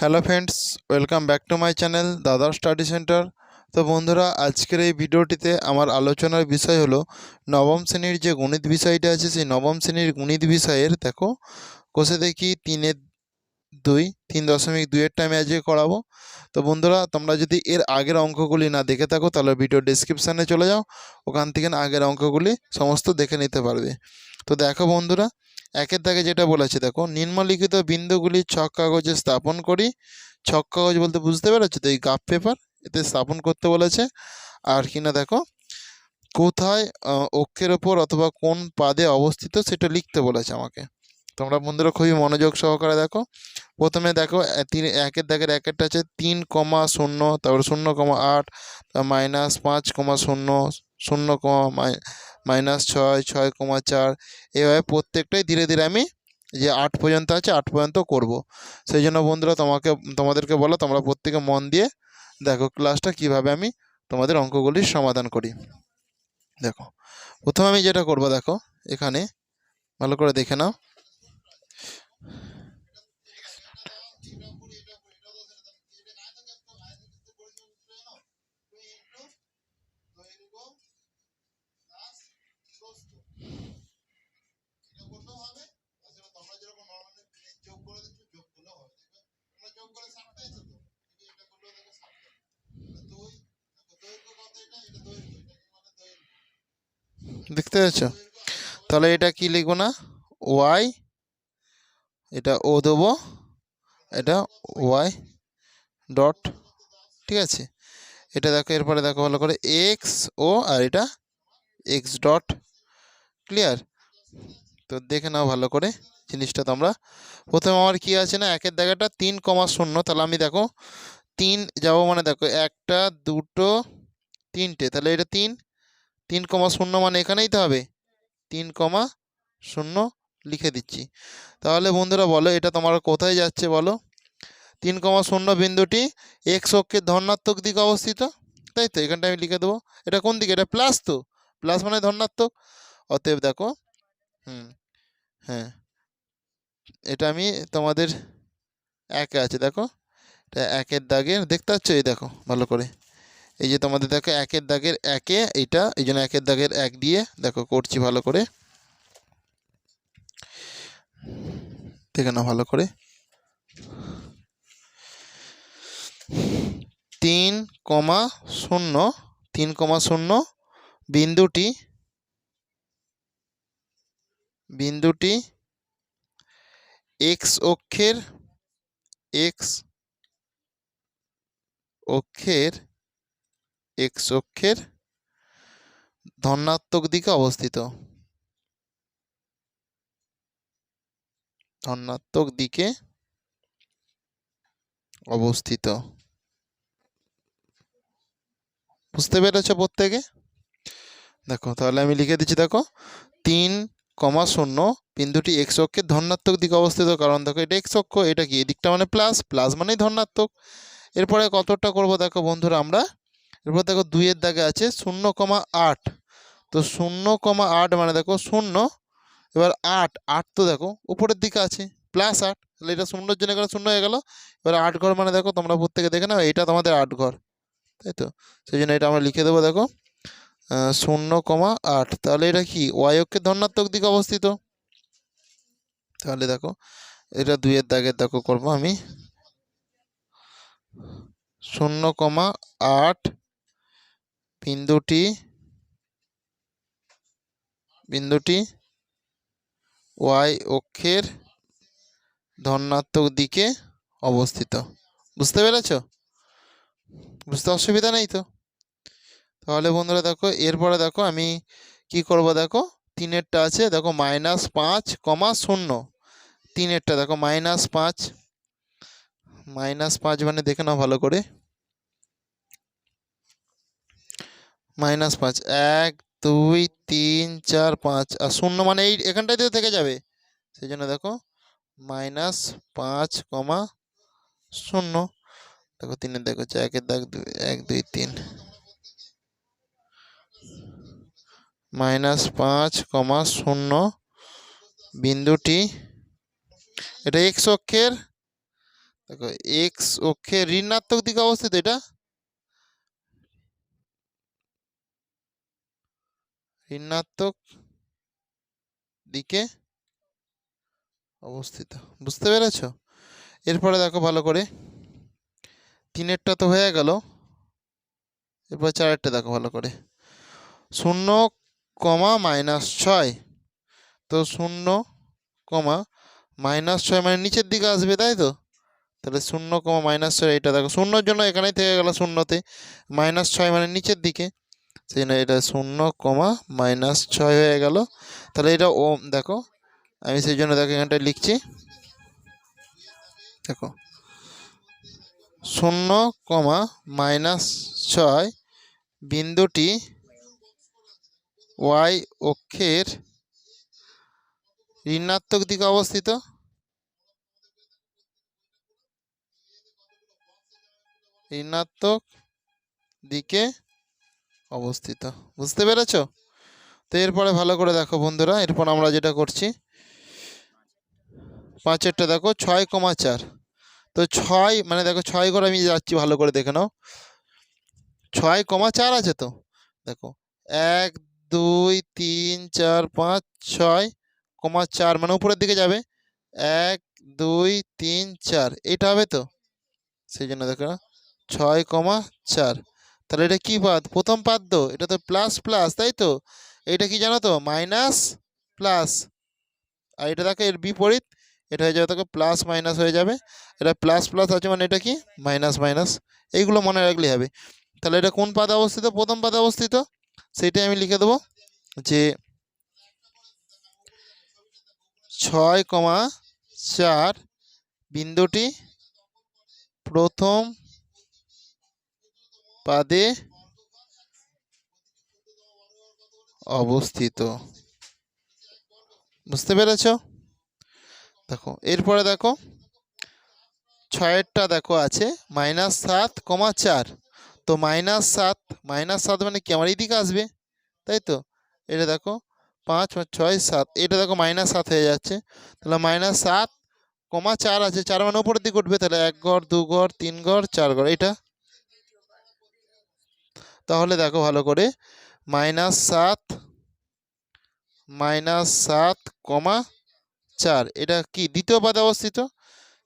Hello friends, welcome back to my channel Dada study centre. তো বন্ধুরা, আজকের এই ভিডিওটিতে আমার আলোচনার বিষয় হলো, নবম শ্রেণির যে গণিত বিষয়টা আছে, সেই নবম শ্রেণির গণিত বিষয়ের, দেখো, কোষে দেখি তিনের দুই, তিন দশমিক দুইয়েরটা আমি আজকে করাবো। তো বন্ধুরা, তোমরা যদি এর আগের অঙ্কগুলি না দেখে থাকো, তাহলে ভিডিও ডিসক্রিপশানে চলে যাও, ওখান থেকে আগের অঙ্কগুলি সমস্ত দেখে নিতে পারবে। তো দেখো বন্ধুরা একের দাগে যেটা বলেছে, দেখো, নিম্নলিখিত বিন্দুগুলি ছক কাগজে স্থাপন করি। ছক কাগজ বলতে বুঝতে পেরেছ তো? এই গাফ পেপার এতে স্থাপন করতে বলেছে। আর কিনা দেখো, কোথায় অক্ষের ওপর অথবা কোন পাদে অবস্থিত সেটা লিখতে বলেছে আমাকে। তোমরা বন্ধুরা খুবই মনোযোগ সহকারে দেখো। প্রথমে দেখো তিন, একের দাগের একেরটা আছে তিন কমা শূন্য, তারপর শূন্য কমা আট মাইনাস পাঁচ কমা শূন্য শূন্য কমা মাইনাস ছয় ছয় কমা চার, এভাবে প্রত্যেকটাই ধীরে ধীরে আমি যে আট পর্যন্ত আছে, আট পর্যন্ত করব। সেই জন্য বন্ধুরা, তোমাকে, তোমাদেরকে বলো, তোমরা প্রত্যেকে মন দিয়ে দেখো ক্লাসটা কীভাবে আমি তোমাদের অঙ্কগুলির সমাধান করি। দেখো, প্রথমে আমি যেটা করব, দেখো, এখানে ভালো করে দেখে নাও। দেখতে পাচ্ছ তাহলে এটা কি লিখব না? ওয়াই, এটা ও দেবো, এটা ওয়াই ডট, ঠিক আছে? এটা দেখো, এরপরে দেখো ভালো করে এক্স ও, আর এটা এক্স ডট, ক্লিয়ার? তো দেখে নাও ভালো করে জিনিসটা তোমরা। প্রথমে আমার কি আছে না, একের জায়গাটা তিন কমা শূন্য, তাহলে আমি দেখো তিন যাব মানে দেখো একটা, দুটো, তিনটে, তাহলে এটা তিন তিন কমা শূন্য মানে এখানেই তো হবে। তিন কমা শূন্য লিখে দিচ্ছি। তাহলে বন্ধুরা বলো, এটা তোমার কোথায় যাচ্ছে বলো? তিন কমা শূন্য বিন্দুটি এক্স অক্ষের ধনাত্মক দিকে অবস্থিত। তাই তো, এখানটা আমি লিখে দেবো। এটা কোন দিকে? এটা প্লাস তো। প্লাস মানে ধনাত্মক। অতএব দেখো, হুম হ্যাঁ এটা আমি তোমাদের একে আছে, দেখো। এটা একের দাগের, দেখতে পাচ্ছ? এই দেখো, ভালো করে। এই যে তোমাদের দেখো একের দাগের একে এটা এই জন্য একের দাগের এক দিয়ে দেখো করছি ভালো করে। দেখে না ভালো করে। তিন কমা শূন্য, তিন কমা শূন্য, বিন্দুটি বিন্দুটি এক্স অক্ষের এক্স অক্ষের এক্স অক্ষের ধনাত্মক দিকে অবস্থিত। ধনাত্মক দিকে অবস্থিত। বুঝতে পেরেছ প্রত্যেকে? দেখো, তাহলে আমি লিখে দিচ্ছি, দেখো, তিন কমা শূন্য বিন্দুটি এক্স অক্ষের ধনাত্মক দিকে অবস্থিত। কারণ দেখো, এটা এক্স অক্ষ, এটা কি? এদিকটা মানে প্লাস প্লাস মানেই ধনাত্মক। এরপরে কতটা করব, দেখো বন্ধুরা, আমরা এরপর দেখো দুইয়ের দাগে আছে শূন্য কমা আট। তো শূন্য কমা আট মানে দেখো শূন্য, এবার আট আট তো দেখো উপরের দিকে আছে প্লাস আট, তাহলে এটা শূন্যর জন্য এখানে শূন্য হয়ে গেল। এবার আট ঘর মানে দেখো তোমরা প্রত্যেকে দেখে নাও, এটা তোমাদের আট ঘর, তাই তো? সেই জন্য এটা আমরা লিখে দেবো দেখো শূন্য কমা আট, তাহলে এটা কি? ওয়াই অক্ষের দিকে অবস্থিত। তাহলে দেখো, এটা দুইয়ের দাগের দেখো করব আমি। শূন্য কমা আট বিন্দুটি বিন্দুটি ওয়াই অক্ষের ধনাত্মক দিকে অবস্থিত। বুঝতে পেরেছ? বুঝতে অসুবিধা নেই তো? তাহলে বন্ধুরা দেখো, এরপরে দেখো আমি কি করব দেখো? তিনেরটা আছে, দেখো মাইনাস পাঁচ কমা শূন্য। তিনেরটা দেখো মাইনাস পাঁচ। মাইনাস পাঁচ মানে দেখে নাও ভালো করে। মাইনাস পাঁচ। এক, দুই, তিন, চার, পাঁচ। আর শূন্য মানে এই এখানটাতে থেকে যাবে। সেই জন্য দেখো, মাইনাস পাঁচ কমা শূন্য। দেখো তিনের দেখো হচ্ছে একের দাগ দুই এক, দুই, তিন। মাইনাস পাঁচ কমা শূন্য। বিন্দুটি, এটা এক্স অক্ষের, দেখো এক্স অক্ষে ঋণাত্মক দিকে অবস্থিত এটা। ঋণাত্মক দিকে অবস্থিত। বুঝতে পেরেছ? এরপরে দেখো ভালো করে। তিনেরটা তো হয়ে গেল। এরপর চারেরটা দেখো ভালো করে। শূন্য কমা মাইনাস ছয়। তো শূন্য কমা মাইনাস ছয় মানে নিচের দিকে আসবে, তাই তো? তাহলে শূন্য কমা মাইনাস ছয় এটা দেখো। শূন্যর জন্য এখানেই থেকে গেল শূন্যতে। মাইনাস ছয় মানে নিচের দিকে। সেই জন্য এটা শূন্য কমা মাইনাস ছয় হয়ে গেল। তাহলে এটা ও দেখো, আমি সেই জন্য দেখো এখানটায় লিখছি। দেখো, শূন্য কমা মাইনাস ছয় বিন্দুটি ওয়াই অক্ষের ঋণাত্মক দিকে অবস্থিত। ঋণাত্মক দিকে অবস্থিত। বুঝতে পেরেছ? তো এরপরে ভালো করে দেখো বন্ধুরা, এরপর আমরা যেটা করছি, পাঁচেরটা দেখো, ছয় কমা চার। তো ছয় মানে দেখো ছয় করে আমি যাচ্ছি, ভালো করে দেখে নাও। ছয় কমা চার আছে তো? দেখো, এক, দুই, তিন, চার, পাঁচ, ছয় কমা চার মানে উপরের দিকে যাবে। এক, দুই, তিন, চার, এটা হবে তো? সেই জন্য দেখো ছয় কমা চার। তাহলে এটা কি পাদ? প্রথম পাদ্য এটা তো প্লাস প্লাস তাই তো? এটা কি জানো তো? মাইনাস প্লাস আর এটা দেখো এর বিপরীত, এটা হয়ে যাবে দেখো প্লাস মাইনাস হয়ে যাবে। এটা প্লাস প্লাস আছে মানে এটা কি? মাইনাস মাইনাস এইগুলো মনে রাখলেই হবে। তাহলে এটা কোন পাদে অবস্থিত? প্রথম পাদে অবস্থিত। সেইটাই আমি লিখে দেবো যে ছয় কমা চার বিন্দুটি প্রথম পাদে অবস্থিত। বুঝতে পেরেছ? দেখো এরপরে দেখো ছয়েরটা দেখো আছে মাইনাস সাত কমা চার। তো মাইনাস সাত মাইনাস সাত মানে কি? আমার এইদিকে আসবে তাই তো? এটা দেখো পাঁচ পাঁচ, ছয় সাত এটা দেখো মাইনাস সাত হয়ে যাচ্ছে। তাহলে মাইনাস সাত কমা চার আছে চার মানে উপরের দিকে উঠবে তাহলে এক ঘর দু ঘর তিন ঘর চার ঘর এটা তাহলে দেখো ভালো করে, মাইনাস সাত মাইনাস সাত কমা চার, এটা কি দ্বিতীয় পাদে অবস্থিত?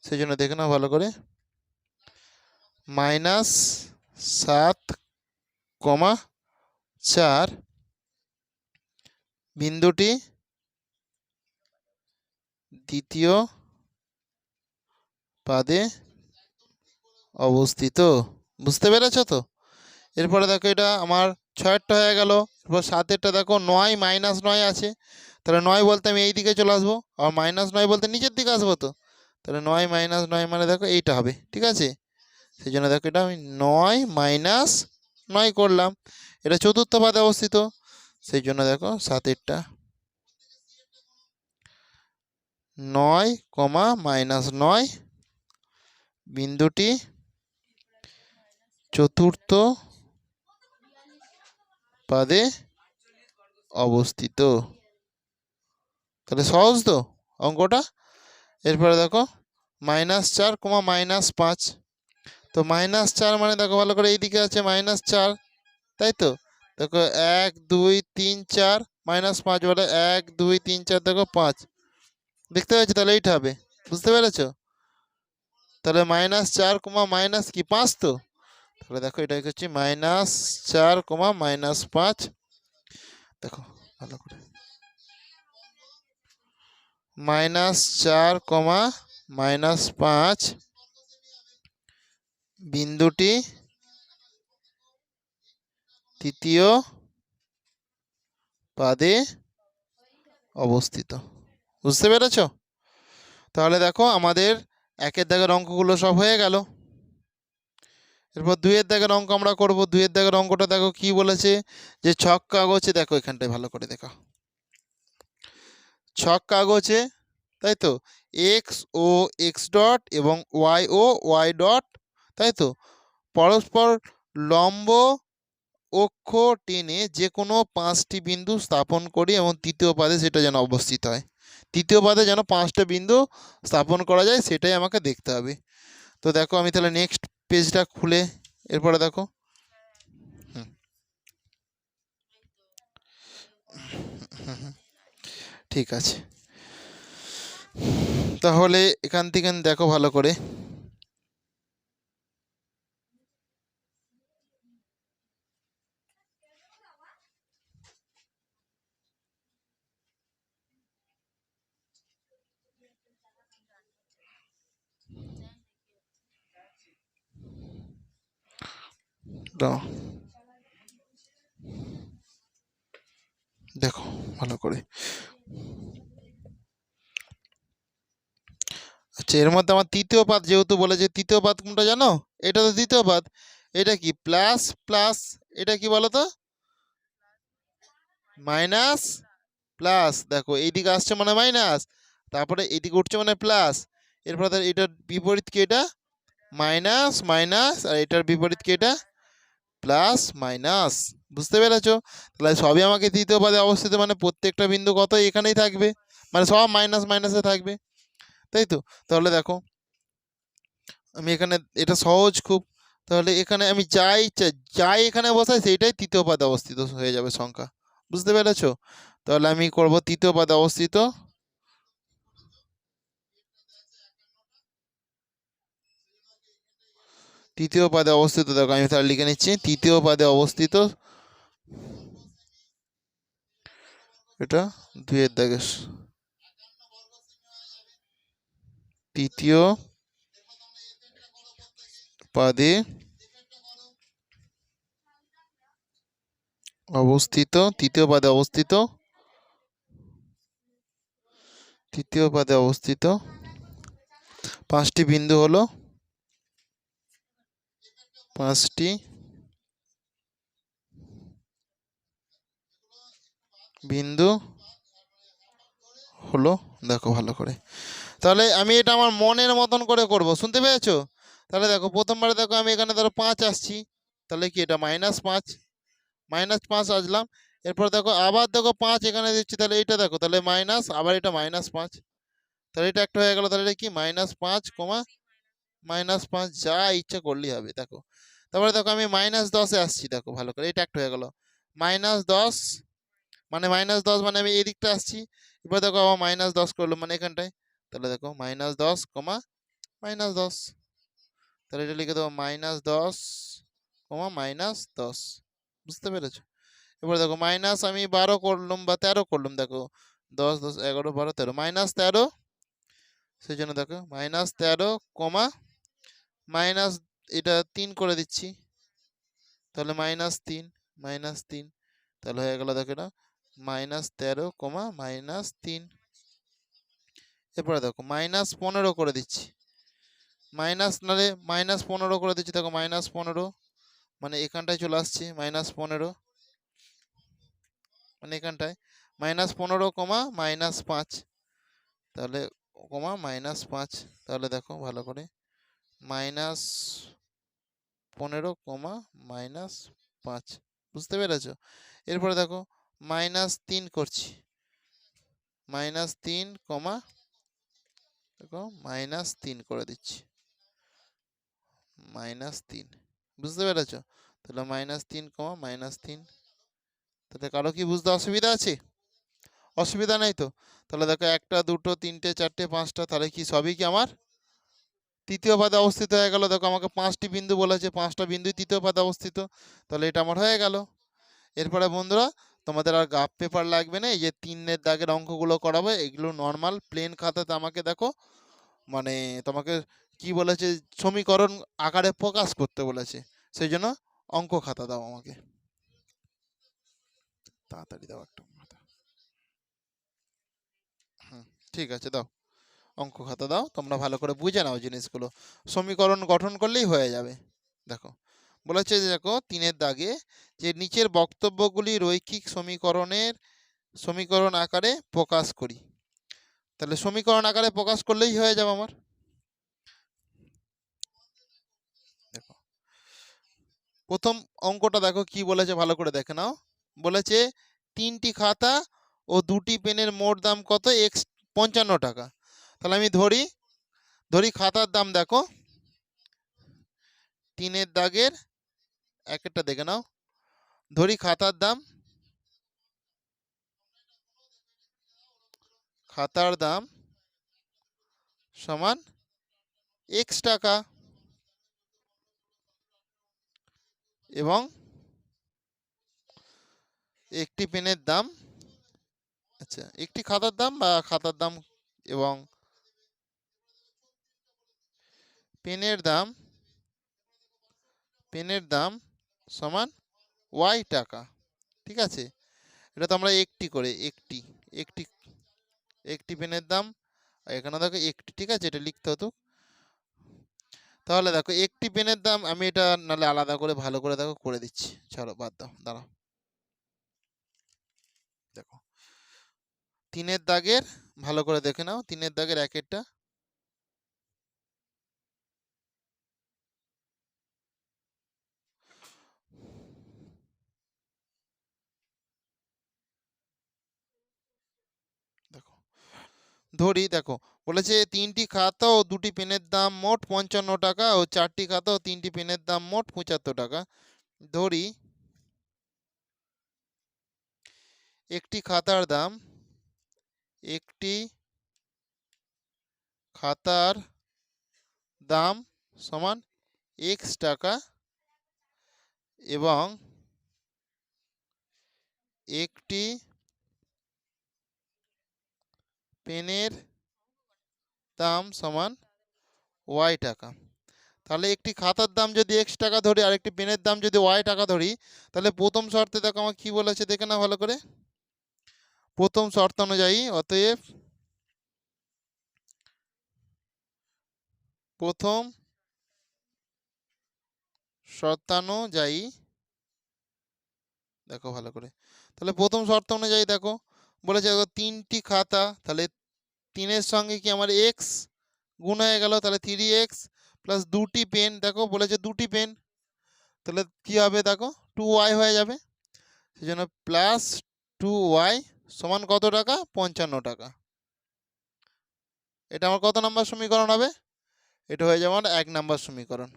সেই জন্য দেখে নাও ভালো করে, মাইনাস সাত কমা চার, বিন্দুটি দ্বিতীয় পাদে অবস্থিত, বুঝতে পেরেছ তো? এরপরে দেখো এটা আমার ছয়েরটা হয়ে গেল। এরপর সাতেরটা দেখো নয় মাইনাস নয় আছে। তাহলে নয় বলতে আমি এই দিকে চলে আসব, আর মাইনাস নয় বলতে নিচের দিকে আসব তো। তাহলে নয় মাইনাস নয় মানে দেখো এইটা হবে, ঠিক আছে? সেই জন্য দেখো এটা আমি নয় মাইনাস নয় করলাম। এটা চতুর্থ পাদে অবস্থিত সেই জন্য দেখো সাতেরটা। নয় কমা মাইনাস নয়, বিন্দুটি চতুর্থ পাদে অবস্থিত। তাহলে সহজ তো অঙ্কটা? এরপরে দেখো মাইনাস চার কমা মাইনাস পাঁচ। তো মাইনাস চার মানে দেখো ভালো করে এইদিকে আছে মাইনাস চার, তাই তো? দেখো এক, দুই, তিন, চার মাইনাস পাঁচ বলে এক, দুই, তিন, চার, দেখো পাঁচ। দেখতে পাচ্ছি তাহলে এইটা হবে, বুঝতে পেরেছ? তাহলে মাইনাস চার কমা মাইনাস কি, পাঁচ তো? তাহলে দেখো এটা হচ্ছে মাইনাস চার কমা মাইনাস পাঁচ। দেখো, ভালো করে। মাইনাস চার কমা মাইনাস পাঁচ, বিন্দুটি তৃতীয় পাদে অবস্থিত। বুঝতে পেরেছ? তাহলে দেখো আমাদের একের দাগের অঙ্কগুলো সব হয়ে গেল। এরপর দুইয়ের দাগের অঙ্ক আমরা করব। দুইয়ের দাগের অঙ্কটা দেখো কি বলেছে? যে ছক কাগজে, দেখো এখানটায় ভালো করে দেখো। ছক কাগজে, তাই তো? এক্স ও এক্স ডট এবং ওয়াই ও ওয়াই ডট তাই তো? পরস্পর লম্ব অক্ষ টেনে যে কোনো পাঁচটি বিন্দু স্থাপন করি এবং তৃতীয় পাদে সেটা যেন অবস্থিত হয়। তৃতীয় পাদে যেন পাঁচটা বিন্দু স্থাপন করা যায়, সেটাই আমাকে দেখতে হবে। তো দেখো আমি তাহলে নেক্সট পেজটা খুলে এরপরে দেখো। ঠিক আছে তাহলে এখান থেকে দেখো ভালো করে দেখো, ভালো করে। আচ্ছা এর মধ্যে আমার তৃতীয় পাত যেহেতু বলেছে তৃতীয় পাত কোনটা জানো? এটা তো তৃতীয় পাদ এটা কি, প্লাস প্লাস, এটা কি বলো তো? Minus, plus. দেখো, এইদিকে আসছে মানে মাইনাস, তারপরে এইদিকে উঠছে মানে প্লাস। এরপরে এটার বিপরীত কি এটা? মাইনাস মাইনাস, আর এটার বিপরীত কি এটা? প্লাস মাইনাস বুঝতে পেরেছ? তাহলে সবই আমাকে তৃতীয় পাদে অবস্থিত মানে প্রত্যেকটা বিন্দু কত এখানেই থাকবে? মানে সব মাইনাস মাইনাসে থাকবে। তাই তো? তাহলে দেখো, আমি এখানে, এটা সহজ খুব। তাহলে এখানে আমি যাই যাই এখানে বসাই, সেইটাই তৃতীয় পাদে অবস্থিত হয়ে যাবে সংখ্যা। বুঝতে পেরেছ? তাহলে আমি করব তৃতীয় পাদে অবস্থিত তৃতীয় পাদে অবস্থিত, দেখো আমি তাহলে লিখে নিচ্ছি, তৃতীয় পাদে অবস্থিত এটা দুইয়ের দাগে তৃতীয় পাদে অবস্থিত, তৃতীয় পাদে অবস্থিত, তৃতীয় পাদে অবস্থিত। পাঁচটি বিন্দু হলো পাঁচটি। বিন্দু হলো, দেখো ভালো করে। তাহলে আমি এটা আমার মনের মতন করে করব, শুনতে পেয়েছ? তাহলে দেখো, প্রথমবারে দেখো আমি এখানে ধরো পাঁচ আসছি, তাহলে কি এটা মাইনাস পাঁচ? মাইনাস পাঁচ আসলাম, এরপর দেখো আবার দেখো পাঁচ এখানে দিচ্ছি, তাহলে এইটা দেখো, তাহলে মাইনাস আবার এটা মাইনাস পাঁচ। তাহলে এটা একটা হয়ে গেল, তাহলে এটা কি? মাইনাস পাঁচ, কমা মাইনাস পাঁচ যা ইচ্ছা করলেই হবে, দেখো। তারপরে দেখো আমি মাইনাস দশে আসছি, দেখো, ভালো করে, এটা একটা হয়ে গেল। মাইনাস দশ মানে মাইনাস দশ মানে আমি এই দিকটা আসছি, এবার দেখো আবার মাইনাস দশ করল মানে এখানটায়। তাহলে দেখো মাইনাস দশ কমা মাইনাস দশ। তাহলে এটা লিখে দেবো মাইনাস দশ কমা মাইনাস দশ। বুঝতে পেরেছ? এবার দেখো মাইনাস আমি বারো করলাম বা তেরো করলাম, দেখো। দশ দশ, এগারো, বারো, তেরো মাইনাস তেরো, সেই জন্য দেখো মাইনাস তেরো কমা মাইনাস এটা তিন করে দিচ্ছি। তাহলে মাইনাস তিন মাইনাস তিন, তাহলে হয়ে গেল দেখো এটা, মাইনাস তেরো কমা মাইনাস তিন। এরপরে দেখো, মাইনাস পনেরো করে দিচ্ছি। মাইনাস নালে মাইনাস পনেরো করে দিচ্ছি, দেখো মাইনাস পনেরো মানে এখানটায় চলে আসছে, মাইনাস পনেরো। মানে এখানটায়, মাইনাস পনেরো কমা মাইনাস পাঁচ, তাহলে কমা মাইনাস পাঁচ, তাহলে দেখো ভালো করে মাইনাস পনেরো কমা মাইনাস পাঁচ। বুঝতে পেরেছ? এরপরে দেখো, মাইনাস তিন করছি। মাইনাস তিন কমা, দেখো, মাইনাস তিন করে দিচ্ছি। মাইনাস তিন। বুঝতে পেরেছ? তাহলে মাইনাস তিন কমা মাইনাস তিন। তাতে কারও কি বুঝতে অসুবিধা আছে? অসুবিধা নেই তো? তাহলে দেখো, একটা, দুটো, তিনটে, চারটে, পাঁচটা, তাহলে কি সবই কি আমার? তৃতীয় পাদে অবস্থিত হয়ে গেল। দেখো আমাকে পাঁচটি বিন্দু বলেছে, পাঁচটা বিন্দুই তৃতীয় পাদে অবস্থিত। তাহলে এটা আমার হয়ে গেল। এরপরে বন্ধুরা, তোমাদের আর গাফ পেপার লাগবে না, এই যে তিনের দাগের অঙ্কগুলো করাবে, এগুলো নর্মাল প্লেন খাতাতে আমাকে দেখো মানে তোমাকে কি বলেছে, সমীকরণ আকারে প্রকাশ করতে বলেছে। সেই জন্য অঙ্ক খাতা দাও আমাকে। তাড়াতাড়ি দাও একটা ঠিক আছে, দাও। অঙ্ক খাতা দাও, তোমরা ভালো করে বুঝে নাও জিনিসগুলো। সমীকরণ গঠন করলেই হয়ে যাবে। দেখো বলেছে যে দেখো, তিনের দাগে যে নিচের বক্তব্যগুলি রৈখিক সমীকরণের, সমীকরণ আকারে প্রকাশ করি। তাহলে সমীকরণ আকারে প্রকাশ করলেই হয়ে যাবে আমার। দেখো, প্রথম অঙ্কটা দেখো কি বলেছে ভালো করে দেখে নাও। বলেছে, তিনটি খাতা ও দুটি পেনের মোট দাম কত? এক্স পঞ্চান্ন টাকা। তাহলে আমি ধরি ধরি খাতার দাম দেখো। তিনের দাগের এক একটা দেখে নাও। ধরি খাতার দাম। খাতার দাম সমান এক্স টাকা। এবং একটি পেনের দাম আচ্ছা একটি খাতার দাম বা খাতার দাম এবং পেনের দাম পেনের দাম সমান ওয়াই টাকা, ঠিক আছে? এটা তো আমরা একটি করে, একটি একটি একটি পেনের দাম এখানে দেখো একটি, ঠিক আছে? এটা লিখতে হতো। তাহলে দেখো একটি পেনের দাম, আমি এটা নাহলে আলাদা করে, ভালো করে দেখো, করে দিচ্ছি। চলো, বাদ দাও, দাঁড়াও। দেখো, তিনের দাগের, ভালো করে দেখে নাও, তিনের দাগের একেরটা ধরি দেখো, বলেছে তিনটি খাতা ও দুটি পেনের দাম মোট পঞ্চান্ন টাকা ও চারটি খাতা ও তিনটি পেনের দাম মোট পঁচাত্তর টাকা। ধরি, একটি খাতার দাম, একটি খাতার দাম সমান এক্স টাকা এবং একটি পেনের দাম সমান ওয়াই টাকা। তাহলে একটি খাতার দাম যদি এক্স টাকা ধরি আর একটি পেনের দাম যদি ওয়াই টাকা ধরি, তাহলে প্রথম শর্তে দেখো আমার কী বলেছে দেখে না ভালো করে। প্রথম শর্ত অনুযায়ী অতএব প্রথম শর্তানুযায়ী দেখো ভালো করে। তাহলে প্রথম শর্ত অনুযায়ী দেখো, বলেছে তিনটি খাতা, তাহলে তিনের সঙ্গে কি আমার এক্স গুণ হয়ে গেল, তাহলে থ্রি এক্স প্লাস দুটি পেন দেখো বলেছে দুটি পেন তাহলে কী হবে দেখো টু ওয়াই হয়ে যাবে সেই জন্য প্লাস টু ওয়াই সমান কত টাকা? পঞ্চান্ন টাকা। এটা আমার কত নাম্বার সমীকরণ হবে? এটা হয়ে যাবে আমার এক নাম্বার সমীকরণ।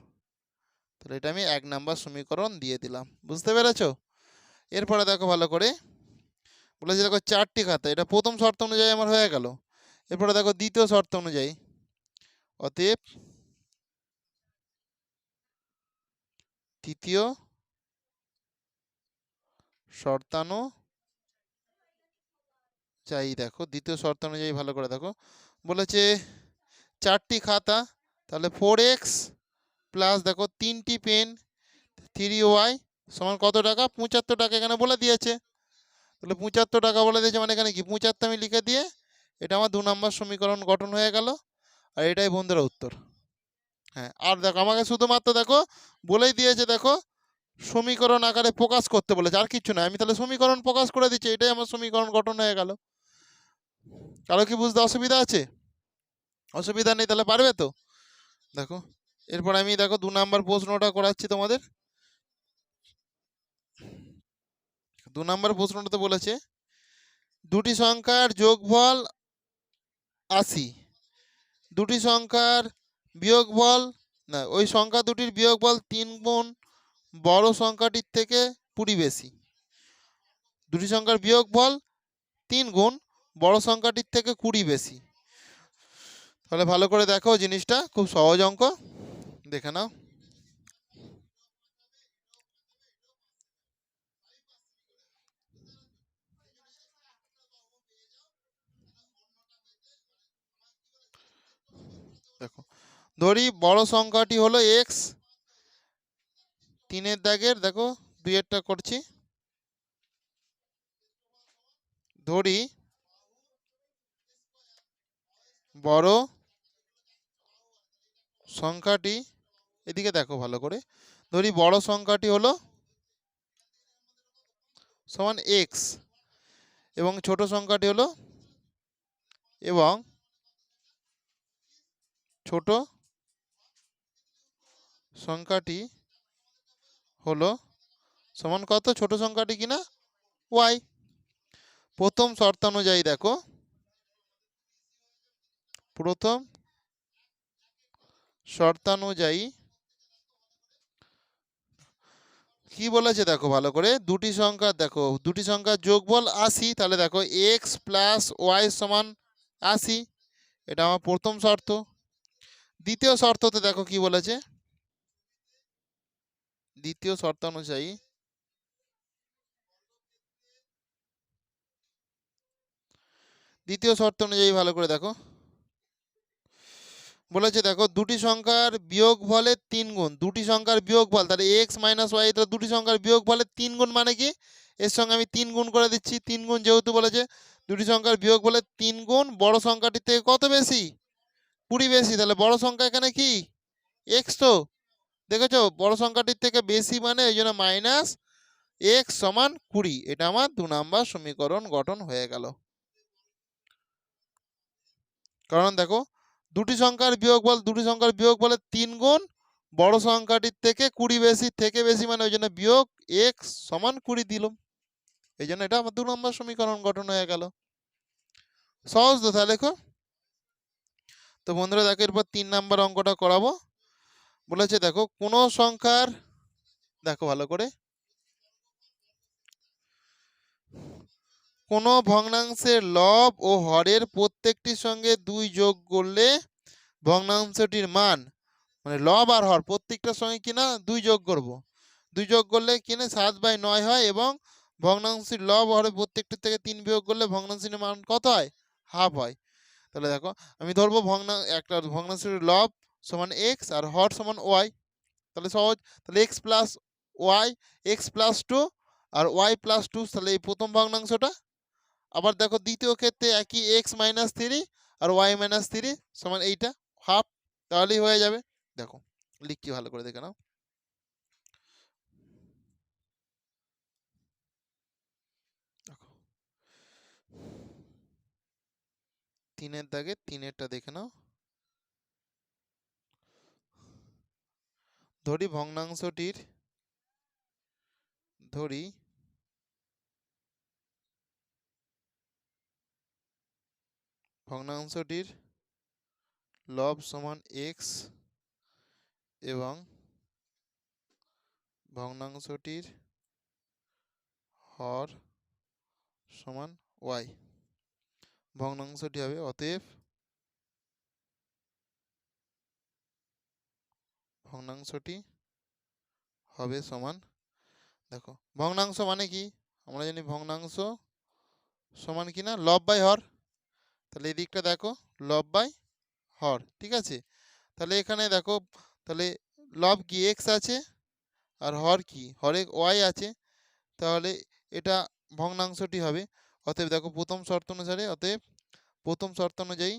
তাহলে এটা আমি এক নাম্বার সমীকরণ দিয়ে দিলাম, বুঝতে পেরেছ? এরপরে দেখো ভালো করে, বলেছে দেখো চারটি খাতা, এটা প্রথম শর্ত অনুযায়ী আমার হয়ে গেল। এরপরে দেখো দ্বিতীয় শর্ত অনুযায়ী, অতএব তৃতীয় শর্তানু চাই দেখো, দ্বিতীয় শর্ত অনুযায়ী ভালো করে দেখো, বলেছে চারটি খাতা, তাহলে ফোর এক্স প্লাস দেখো তিনটি পেন থ্রি ওয়াই সমান কত টাকা? পঁচাত্তর টাকা এখানে বলে দিয়েছে। তাহলে পঁচাত্তর টাকা বলে দিয়েছে মানে এখানে কি? পঁচাত্তর আমি লিখে দিয়ে এটা আমার দু নম্বর সমীকরণ গঠন হয়ে গেল, আর এটাই বন্ধুরা উত্তর। হ্যাঁ আর দেখো, আমাকে শুধুমাত্র দেখো, বলেই দিয়েছে দেখো, সমীকরণ আকারে প্রকাশ করতে বলেছে, আর কিছু না আমি তাহলে সমীকরণ প্রকাশ করে দিচ্ছি, এটাই আমার সমীকরণ গঠন হয়ে গেল। কারও কি বুঝতে অসুবিধা আছে? অসুবিধা নেই, তাহলে পারবে তো? দেখো, এরপর আমি দেখো দু নাম্বার প্রশ্নটা করাচ্ছি তোমাদের। দু নম্বর প্রশ্নটাতে বলেছে, দুটি সংখ্যার যোগফল আশি। দুটি সংখ্যার বিয়োগ বল না, ওই সংখ্যা দুটির বিয়োগ বল তিন গুণ বড় সংখ্যাটির থেকে কুড়ি বেশি। দুটি সংখ্যার বিয়োগ বল তিন গুণ বড় সংখ্যাটির থেকে কুড়ি বেশি। তাহলে ভালো করে দেখো জিনিসটা, খুব সহজ অঙ্ক। দেখে নাও দেখো ধরি বড় সংখ্যাটি হলো এক্স তিনের দাগের, দেখো, দুইয়েরটা করছি। ধরি বড় সংখ্যাটি, এদিকে দেখো ভালো করে, ধরি বড় সংখ্যাটি হলো সমান এক্স এবং ছোট সংখ্যাটি হলো এবং ছোট সংখ্যাটি হলো সমান কত? ছোট সংখ্যাটি কিনা ওয়াই প্রথম শর্তানুযায়ী দেখো। প্রথম শর্তানুযায়ী কি বলেছে দেখো ভালো করে? দুটি সংখ্যা দেখো, দুটি সংখ্যার যোগফল আশি, তাহলে দেখো এক্স প্লাস ওয়াই সমান আশি। এটা আমার প্রথম শর্ত। দ্বিতীয় শর্ততে দেখো কি বলেছে? দ্বিতীয় শর্ত অনুযায়ী দ্বিতীয় শর্ত অনুযায়ী ভালো করে দেখো। বলেছে দেখো, দুটি সংখ্যার বিয়োগ ফলে তিন গুণ। দুটি সংখ্যার বিয়োগ ফল তাহলে এক্স মাইনাস ওয়াই তাহলে দুটি সংখ্যার বিয়োগ ফলে তিন গুণ মানে কি? এর সঙ্গে আমি তিন গুণ করে দিচ্ছি। তিন গুণ যেহেতু বলেছে, দুটি সংখ্যার বিয়োগ ফলে তিন গুণ, বড় সংখ্যাটির থেকে কত বেশি? কুড়ি বেশি, তাহলে বড় সংখ্যা এখানে কি? এক্স তো। দেখেছ? বড় সংখ্যাটির থেকে বেশি মানে এই জন্য মাইনাস এক্স সমান কুড়ি। এটা আমার দু নাম্বার সমীকরণ গঠন হয়ে গেল। কারণ দেখো, দুটি সংখ্যার বিয়োগফল দুটি সংখ্যার বিয়োগ বলে তিন গুণ, বড় সংখ্যাটির থেকে কুড়ি বেশি, থেকে বেশি মানে ওই জন্য বিয়োগ এক্স সমান কুড়ি দিলাম। এই জন্য এটা আমার দু নম্বর সমীকরণ গঠন হয়ে গেল। সহজ তো তাহলে লেখো তো বন্ধুরা দেখো, এরপর তিন নাম্বার অঙ্কটা করাবো। বলেছে, দেখো, কোনো সংখ্যার দেখো ভালো করে। কোনো ভগ্নাংশের লব ও হরের প্রত্যেকটির সঙ্গে দুই যোগ করলে ভগ্নাংশটির মান মানে লব আর হর, প্রত্যেকটার সঙ্গে কিনা দুই যোগ করব। দুই যোগ করলে কিনা সাত বাই নয় হয় এবং ভগ্নাংশের লব হরে প্রত্যেকটির থেকে তিন বিয়োগ করলে ভগ্নাংশের মান কত হয়? হাফ হয়। তাহলে দেখো, আমি ধরবো ভগ্না, একটা ভগ্নাংশের লব সমান এক্স আর হর সমান ওয়াই তাহলে সহজ। তাহলে X plus Y X plus two আর ওয়াই প্লাস টু তাহলে এই প্রথম ভগ্নাংশটা। আবার দেখো দ্বিতীয় ক্ষেত্রে একই এক্স মাইনাস থ্রি আর ওয়াই মাইনাস থ্রি সমান এইটা হাফ তাহলেই হয়ে যাবে। দেখো লিখছি ভালো করে দেখে নাও। তিনের দাগে তিনেরটা দেখে নাও। ধরি ভগ্নাংশটির ধরি ভগ্নাংশটির লব সমান এক্স এবং ভগ্নাংশটির হর সমান ওয়াই ভগ্নাংশটি হবে অতএব ভগ্নাংশটি হবে সমান, দেখো, ভগ্নাংশ মানে কি? আমরা জানি ভগ্নাংশ সমান কি না লব বাই হর। তাহলে এই দিকটা দেখো, লব বাই হর, ঠিক আছে? তাহলে এখানে দেখো, তাহলে লব কি এক্স আছে আর হর কি? হরে ওয়াই আছে। তাহলে এটা ভগ্নাংশটি হবে। অতএব দেখো, প্রথম শর্ত অনুসারে, অতএব প্রথম শর্ত অনুযায়ী,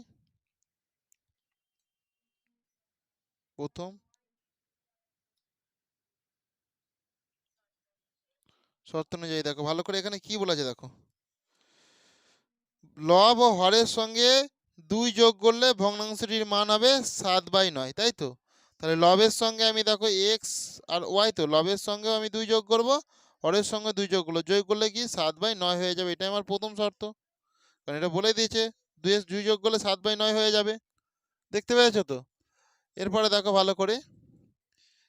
প্রথম শর্ত অনুযায়ী দেখো, ভালো করে এখানে কি বলেছে দেখো? লব ও হরের সঙ্গে দুই যোগ করলে ভগ্নাংশটির মান হবে সাত বাই নয়, তাই তো? তাহলে লবের সঙ্গে আমি দেখো এক্স আর ওয়াই তো, লবের সঙ্গেও আমি দুই যোগ করব, হরের সঙ্গে দুই যোগ করল, যোগ করলে কি সাত বাই নয় হয়ে যাবে? এটাই আমার প্রথম শর্ত। কারণ এটা বলে দিয়েছে, দুই দুই যোগ করলে সাত বাই নয় হয়ে যাবে। দেখতে পেয়েছ তো? এরপরে দেখো ভালো করে।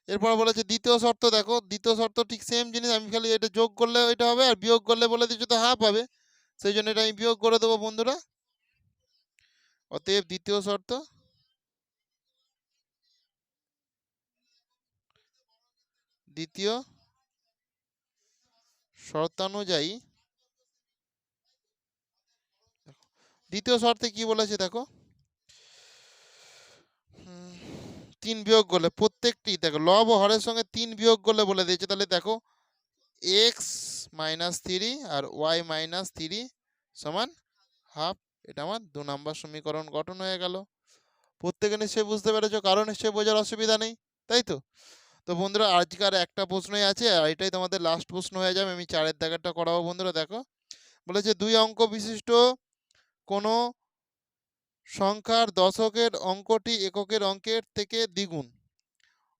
এরপর বলেছে, দ্বিতীয় শর্ত দেখো, দ্বিতীয় শর্ত ঠিক সেম জিনিস, আমি খালি এটা যোগ করলে এটা হবে আর বিয়োগ করলে বলে দিচ্ছে তো হাফ হবে। সেই জন্য এটা আমি বিয়োগ করে দেবো বন্ধুরা। অতএব দ্বিতীয় শর্ত। দ্বিতীয় শর্তানুযায়ী দ্বিতীয় শর্তে কি বলেছে দেখো হুম, তিন বিয়োগ করলে প্রত্যেকটি, দেখো লব হরের সঙ্গে তিন বিয়োগ করলে বলে দিয়েছে, তাহলে দেখো এক্স মাইনাস থ্রি আর ওয়াই মাইনাস থ্রি সমান হাফ এটা আমার দু নম্বর সমীকরণ গঠন হয়ে গেল। প্রত্যেকে নিশ্চয়ই বুঝতে পেরেছ কারণ নিশ্চয়ই বোঝার অসুবিধা নেই, তাই তো? তো বন্ধুরা, আজকের একটা প্রশ্নই আছে, আর এটাই তোমাদের লাস্ট প্রশ্ন হয়ে যাবে, আমি চারের দাগেরটা করাবো বন্ধুরা, দেখো। বলেছে দুই অঙ্ক বিশিষ্ট কোনো সংখ্যার দশকের অঙ্কটি এককের অঙ্কের থেকে দ্বিগুণ।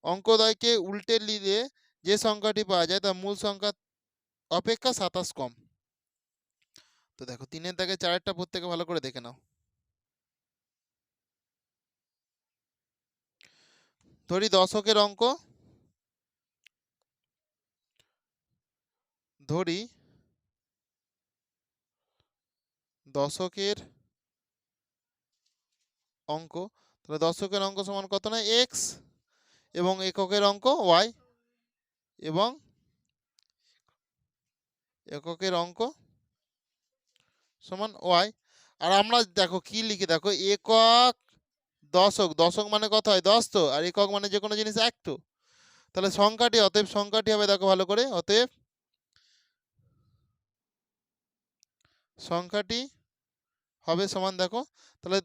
অঙ্কদয়কে উল্টে নিলে যে সংখ্যাটি পাওয়া যায় তা মূল সংখ্যা অপেক্ষা সাতাশ কম। তো দেখো, তিনের দাগে চারেরটা প্রত্যেকে ভালো করে দেখে নাও। ধরি দশকের অঙ্ক। ধরি দশকের অঙ্ক। তাহলে দশকের অঙ্ক সমান কত না? এক্স এবং এককের অঙ্ক ওয়াই এবং এককের অঙ্ক সমান ওয়াই আর আমরা দেখো কি লিখি? দেখো একক দশক। দশক মানে কত হয়? দশ তো। আর একক মানে যে কোনো জিনিস এক তো। তাহলে সংখ্যাটি, অতএব সংখ্যাটি হবে দেখো ভালো করে। অতএব সংখ্যাটি হবে সমান দেখো। তাহলে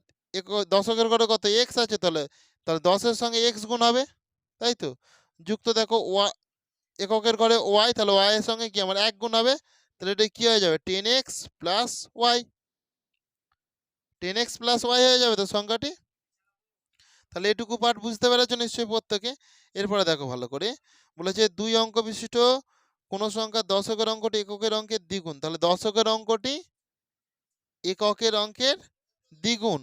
দশকের ঘরে কত এক্স আছে তাহলে? তাহলে দশের সঙ্গে এক্স গুণ হবে, তাই তো? যুক্ত দেখো ওয়া এককের ঘরে ওয়াই তাহলে ওয়াই এর সঙ্গে কি আমার এক গুণ হবে? তাহলে এটা কি হয়ে যাবে? Ten X plus Y ten X plus Y হয়ে যাবে তো সংখ্যাটি? তাহলে এটুকু পার্ট বুঝতে পেরেছ নিশ্চয়ই প্রত্যেকে? এরপরে দেখো ভালো করে। বলেছে দুই অঙ্ক বিশিষ্ট কোনো সংখ্যা দশকের অঙ্কটি এককের অঙ্কের দ্বিগুণ। তাহলে দশকের অঙ্কটি এককের অঙ্কের দ্বিগুণ।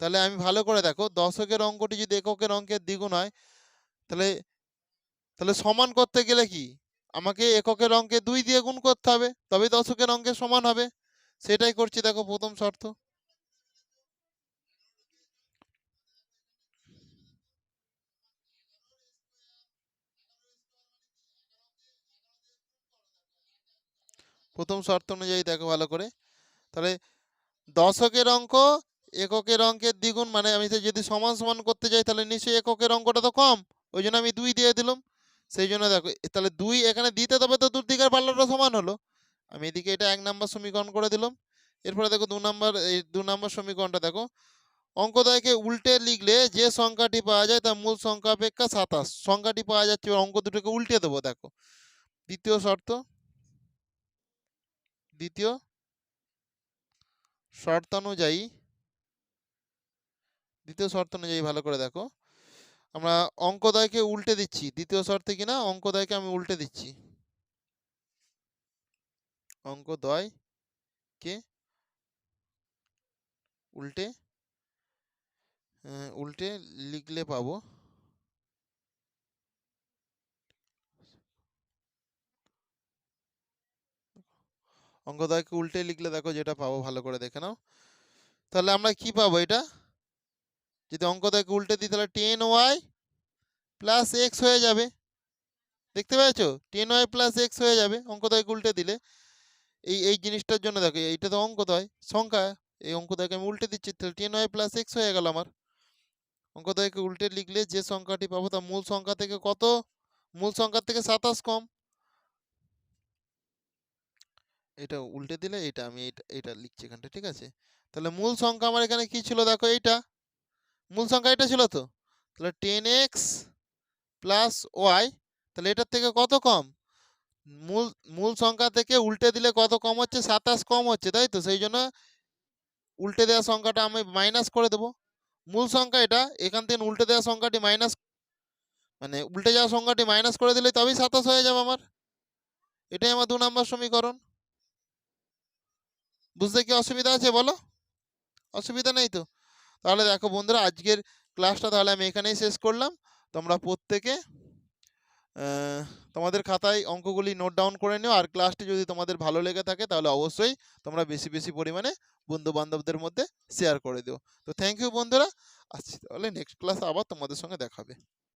তাহলে আমি ভালো করে দেখো, দশকের অঙ্কটি যদি এককের অঙ্কের দ্বিগুণ হয়, তাহলে তাহলে সমান করতে গেলে কি? আমাকে এককের অঙ্কে দুই দিয়ে গুণ করতে হবে, তবে দশকের অঙ্কে সমান হবে। সেটাই করছি দেখো প্রথম শর্ত। প্রথম শর্ত অনুযায়ী দেখো ভালো করে। তাহলে দশকের অঙ্ক এককের অঙ্কের দ্বিগুণ মানে আমি যদি সমান সমান করতে যাই তাহলে নিশ্চয়ই এককের অঙ্কটা তো কম। ওই জন্য আমি দুই দিয়ে দিলাম। সেই জন্য দেখো তাহলে দুই এখানে দিতে তবে তো দুর দিকের পাল্লাটা সমান হলো। আমি এদিকে এটা এক নাম্বার সমীকরণ করে দিলাম। এরপরে দেখো দু নাম্বার, এই দু নাম্বার সমীকরণটা দেখো। অঙ্কদয়কে উল্টে লিখলে যে সংখ্যাটি পাওয়া যায় তার মূল সংখ্যা অপেক্ষা সাতাশ। সংখ্যাটি পাওয়া যাচ্ছে অঙ্ক দুটোকে উল্টে দেবো, দেখো। দ্বিতীয় শর্ত। দ্বিতীয় শর্ত অনুযায়ী দ্বিতীয় শর্ত অনুযায়ী ভালো করে দেখো। আমরা অঙ্কদয়কে উল্টে দিচ্ছি। দ্বিতীয় শর্তে কিনা? অঙ্কদয়কে আমি উল্টে দিচ্ছি। অঙ্কদয় কে উল্টে আহ, উল্টে লিখলে পাবো। অঙ্কদয়কে উল্টে লিখলে দেখো যেটা পাবো ভালো করে দেখে নাও। তাহলে আমরা কি পাবো এটা? যদি অঙ্কদয়কে উল্টে দিই, তাহলে টেন ওয়াই প্লাস এক্স হয়ে যাবে। দেখতে পেয়েছ? টেন ওয়াই প্লাস এক্স হয়ে যাবে। অঙ্কদয়কে উল্টে দিলে। এই এই জিনিসটার জন্য দেখো, এইটা তো অঙ্ক অঙ্কদয় সংখ্যা, এই অঙ্কদয়কে আমি উল্টে দিচ্ছি, তাহলে টেন ওয়াই প্লাস এক্স হয়ে গেল আমার। অঙ্কদয়কে উল্টে লিখলে যে সংখ্যাটি পাবো তা মূল সংখ্যা থেকে কত? মূল সংখ্যার থেকে সাতাশ কম। এটা উল্টে দিলে, এটা আমি এটা এটা লিখছি এখানটা, ঠিক আছে? তাহলে মূল সংখ্যা আমার এখানে কি ছিল? দেখো এইটা। মূল সংখ্যা এটা ছিল তো? তাহলে টেন এক্স প্লাস ওয়াই তাহলে এটার থেকে কত কম? মূল মূল সংখ্যা থেকে উল্টে দিলে কত কম হচ্ছে? সাতাশ কম হচ্ছে, তাই তো? সেই জন্য উল্টে দেওয়া সংখ্যাটা আমি মাইনাস করে দেবো। মূল সংখ্যা এটা, এখান থেকে উল্টে দেওয়া সংখ্যাটি মাইনাস মানে উল্টে যাওয়া সংখ্যাটি মাইনাস করে দিলে তবেই সাতাশ হয়ে যাবে আমার। এটাই আমার দু নম্বর সমীকরণ। বুঝতে কি অসুবিধা আছে বলো? অসুবিধা নেই তো? তাহলে দেখো বন্ধুরা, আজকের ক্লাসটা তাহলে আমি এখানেই শেষ করলাম। তোমরা প্রত্যেকে তোমাদের খাতায় অঙ্কগুলি নোট ডাউন করে নিও। আর ক্লাসটি যদি তোমাদের ভালো লেগে থাকে, তাহলে অবশ্যই তোমরা বেশি বেশি পরিমাণে বন্ধু বান্ধবদের মধ্যে শেয়ার করে দিও। তো থ্যাংক ইউ বন্ধুরা, আসছি তাহলে নেক্সট ক্লাস আবার তোমাদের সঙ্গে দেখাবে।